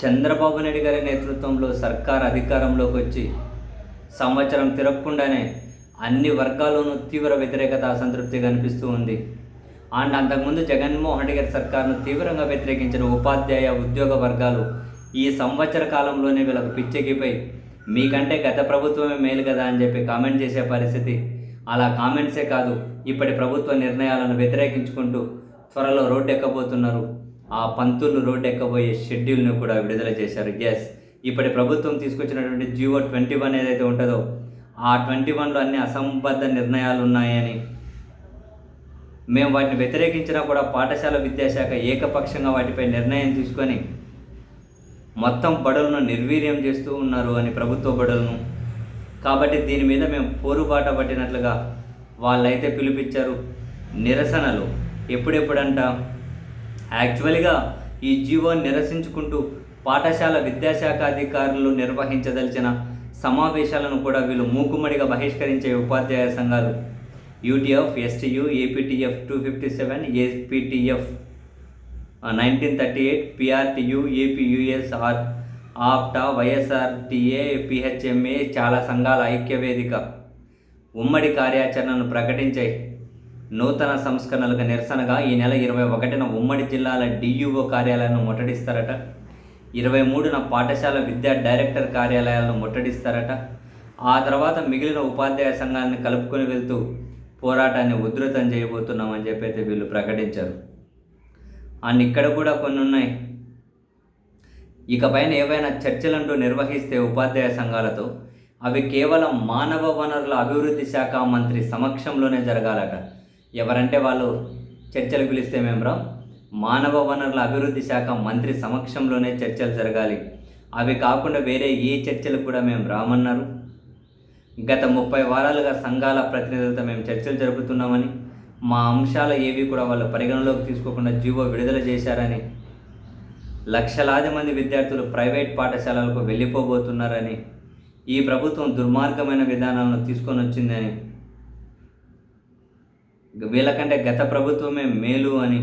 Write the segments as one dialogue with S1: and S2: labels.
S1: చంద్రబాబు నాయుడు గారి నేతృత్వంలో సర్కార్ అధికారంలోకి వచ్చి సంవత్సరం తిరగకుండానే అన్ని వర్గాల్లోనూ తీవ్ర వ్యతిరేకత అసంతృప్తి కనిపిస్తూ ఉంది. అండ్ అంతకుముందు జగన్మోహన్ రెడ్డి గారి సర్కార్ను తీవ్రంగా వ్యతిరేకించిన ఉపాధ్యాయ ఉద్యోగ వర్గాలు ఈ సంవత్సర కాలంలోనే వీళ్ళకు పిచ్చెక్కిపోయి మీకంటే గత ప్రభుత్వమే మేలు కదా అని చెప్పి కామెంట్ చేసే పరిస్థితి. అలా కామెంట్సే కాదు ఇప్పటి ప్రభుత్వ నిర్ణయాలను వ్యతిరేకించుకుంటూ త్వరలో రోడ్డు ఎక్కబోతున్నారు ఆ పంతులు రోడ్డు ఎక్కబోయే షెడ్యూల్ను కూడా విడుదల చేశారు. ఎస్ ఇప్పటి ప్రభుత్వం తీసుకొచ్చినటువంటి జియో ట్వంటీ వన్ ఏదైతే ఉంటుందో ఆ ట్వంటీ వన్లో అన్ని అసంబద్ధ నిర్ణయాలు ఉన్నాయని మేము వాటిని వ్యతిరేకించినా కూడా పాఠశాల విద్యాశాఖ ఏకపక్షంగా వాటిపై నిర్ణయం తీసుకొని మొత్తం బడులను నిర్వీర్యం చేస్తూ ఉన్నారు అని ప్రభుత్వ బడులను. కాబట్టి దీని మీద మేము పోరుబాట పట్టినట్లుగా వాళ్ళైతే పిలిపించారు. నిరసనలు ఎప్పుడెప్పుడంట? యాక్చువల్గా ఈ జీవో నిరసించుకుంటూ పాఠశాల విద్యాశాఖ అధికారులు నిర్వహించదలిచిన సమావేశాలను కూడా వీళ్ళు మూకుమ్మడిగా బహిష్కరించే ఉపాధ్యాయ సంఘాలు. UTF STU APTF two fifty seven APTF nineteen thirty eight PRTU APUSR APTA YSRTA PHMA చాలా సంఘాల ఐక్య వేదిక ఉమ్మడి కార్యాచరణను ప్రకటించాయి. నూతన సంస్కరణలకు నిరసనగా ఈ నెల ఇరవై ఒకటిన ఉమ్మడి జిల్లాల డియుఓ కార్యాలయాలను ముట్టడిస్తారట. ఇరవై మూడున పాఠశాల విద్యా డైరెక్టర్ కార్యాలయాలను ముట్టడిస్తారట. ఆ తర్వాత మిగిలిన ఉపాధ్యాయ సంఘాలను కలుపుకొని వెళ్తూ పోరాటాన్ని ఉధృతం చేయబోతున్నామని చెప్పి అయితే వీళ్ళు ప్రకటించారు. అండ్ ఇక్కడ కూడా కొన్ని ఉన్నాయి ఇకపైన ఏవైనా చర్చలంటూ నిర్వహిస్తే ఉపాధ్యాయ సంఘాలతో అవి కేవలం మానవ వనరుల అభివృద్ధి శాఖ మంత్రి సమక్షంలోనే జరగాలట. ఎవరంటే వాళ్ళు చర్చలు పిలిస్తే మేము రాం మానవ వనరుల అభివృద్ధి శాఖ మంత్రి సమక్షంలోనే చర్చలు జరగాలి. అవి కాకుండా వేరే ఏ చర్చలు కూడా మేము రామన్నారు. గత ముప్పై వారాలుగా సంఘాల ప్రతినిధులతో మేము చర్చలు జరుపుతున్నామని మా అంశాలు ఏవి కూడా వాళ్ళు పరిగణలోకి తీసుకోకుండా జీవో విడుదల చేశారని లక్షలాది మంది విద్యార్థులు ప్రైవేట్ పాఠశాలలకు వెళ్ళిపోబోతున్నారని ఈ ప్రభుత్వం దుర్మార్గమైన విధానాలను తీసుకొని వచ్చిందని వీళ్ళకంటే గత ప్రభుత్వమే మేలు అని.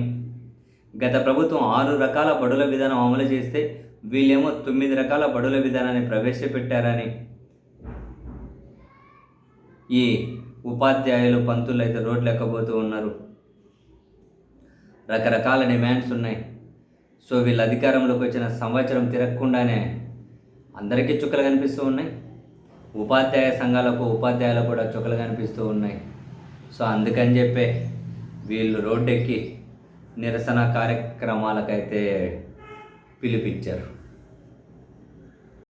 S1: గత ప్రభుత్వం ఆరు రకాల బడుల విధానం అమలు చేస్తే వీళ్ళేమో తొమ్మిది రకాల బడుల విధానాన్ని ప్రవేశపెట్టారని. ఈ ఉపాధ్యాయులు పంతులు అయితే రోడ్లు ఎక్కబోతూ ఉన్నారు. రకరకాల డిమాండ్స్ ఉన్నాయి. సో వీళ్ళు అధికారంలోకి వచ్చిన సంవత్సరం తిరగకుండానే అందరికీ చుక్కలు కనిపిస్తూ ఉన్నాయి. ఉపాధ్యాయ సంఘాలకు ఉపాధ్యాయులకు కూడా చుక్కలు కనిపిస్తూ ఉన్నాయి. సో అందుకని చెప్పే వీళ్ళు రోడ్డెక్కి నిరసన కార్యక్రమాలకైతే పిలిపించారు.